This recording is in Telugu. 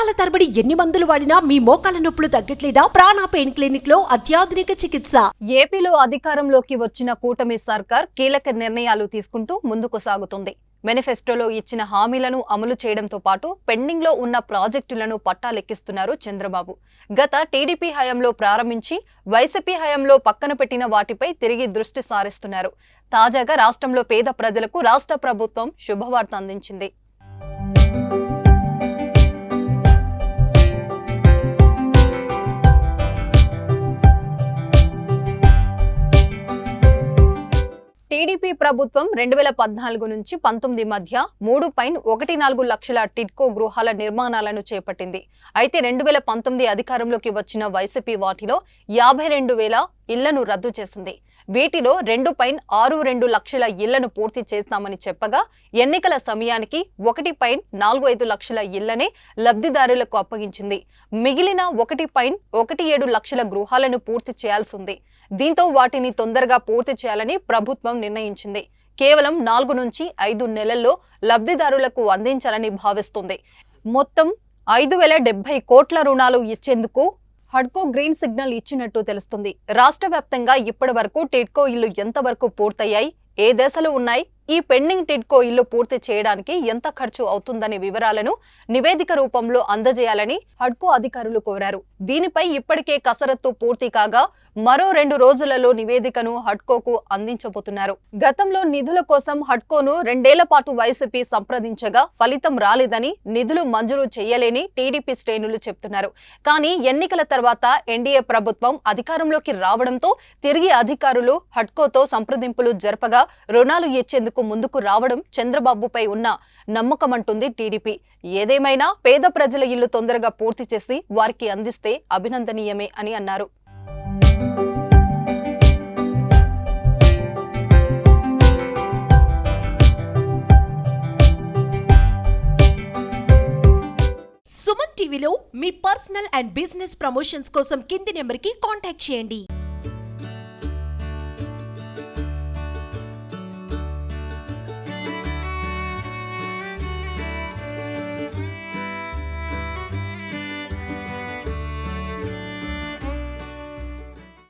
సంవత్సరాల తరబడి ఎన్ని మందులు వాడినా మీ మోకాల నొప్పులు తగ్గట్లేదా? ప్రాణ పెయిన్ క్లినిక్లో అత్యాధునిక చికిత్స. ఏపీలో అధికారంలోకి వచ్చిన కూటమి సర్కార్ కీలక నిర్ణయాలు తీసుకుంటూ ముందుకు సాగుతుంది. మేనిఫెస్టోలో ఇచ్చిన హామీలను అమలు చేయడంతో పాటు పెండింగ్లో ఉన్న ప్రాజెక్టులను పట్టాలెక్కిస్తున్నారు చంద్రబాబు. గత టీడీపీ హయాంలో ప్రారంభించి వైసీపీ హయాంలో పక్కన పెట్టిన వాటిపై తిరిగి దృష్టి సారిస్తున్నారు. తాజాగా రాష్ట్రంలో పేద ప్రజలకు రాష్ట్ర ప్రభుత్వం శుభవార్త అందించింది. టీడీపీ ప్రభుత్వం రెండు వేల పద్నాలుగు నుంచి పంతొమ్మిది మధ్య మూడు పైన్ ఒకటి నాలుగు లక్షల టిడ్కో గృహాల నిర్మాణాలను చేపట్టింది. అయితే రెండు వేల పంతొమ్మిది అధికారంలోకి వచ్చిన వైసీపీ వాటిలో యాభై రెండు వేల ఇళ్ళను రద్దు చేసింది. వీటిలో రెండు పైన్ ఆరు రెండు లక్షల ఇళ్ళను పూర్తి చేస్తామని చెప్పగా ఎన్నికల సమయానికి ఒకటి పాయింట్ నాలుగు ఐదు లక్షల ఇళ్ళనే లబ్ధిదారులకు అప్పగించింది. మిగిలిన ఒకటి పైన్ ఒకటి ఏడు లక్షల గృహాలను పూర్తి చేయాల్సి ఉంది దీంతో వాటిని తొందరగా పూర్తి చేయాలని ప్రభుత్వం నిర్ణయించింది. కేవలం నాలుగు నుంచి ఐదు నెలల్లో లబ్ధిదారులకు అందించాలని భావిస్తుంది. మొత్తం ఐదు వేల డెబ్బై కోట్ల రుణాలు ఇచ్చేందుకు హడ్కో గ్రీన్ సిగ్నల్ ఇచ్చినట్టు తెలుస్తుంది. రాష్ట్ర వ్యాప్తంగా ఇప్పటి వరకు టిడ్కో ఇల్లు ఎంతవరకు పూర్తయ్యాయి? ఏ దశలో ఉన్నాయి? ఈ పెండింగ్ టిడ్కో ఇల్లు పూర్తి చేయడానికి ఎంత ఖర్చు అవుతుందనే వివరాలను నివేదిక రూపంలో అందజేయాలని హడ్కో అధికారులు కోరారు. దీనిపై ఇప్పటికే కసరత్తు పూర్తి కాగా మరో రెండు రోజులలో నివేదికను హడ్కోకు అందించబోతున్నారు. గతంలో నిధుల కోసం హడ్కోను రెండేళ్ళ పాటు వైసీపీ సంప్రదించగా ఫలితం రాలేదని నిధులు మంజూరు చేయలేని టీడీపీ శ్రేణులు చెప్తున్నారు. కానీ ఎన్నికల తర్వాత ఎన్డీఏ ప్రభుత్వం అధికారంలోకి రావడంతో తిరిగి అధికారులు హడ్కోతో సంప్రదింపులు జరపగా రుణాలు ఇచ్చేందుకు ముందుకు రావడం చంద్రబాబుపై ఉన్న నమ్మకమంటుంది టీడీపీ. ఏదేమైనా పేద ప్రజల ఇల్లు తొందరగా పూర్తి చేసి వారికి అందిస్తే అభినందనీయమే అని అన్నారు. సుమన్ టీవీలో మీ పర్సనల్ అండ్ బిజినెస్ ప్రమోషన్స్ కోసం కింది నెంబర్కి కాంటాక్ట్ చేయండి.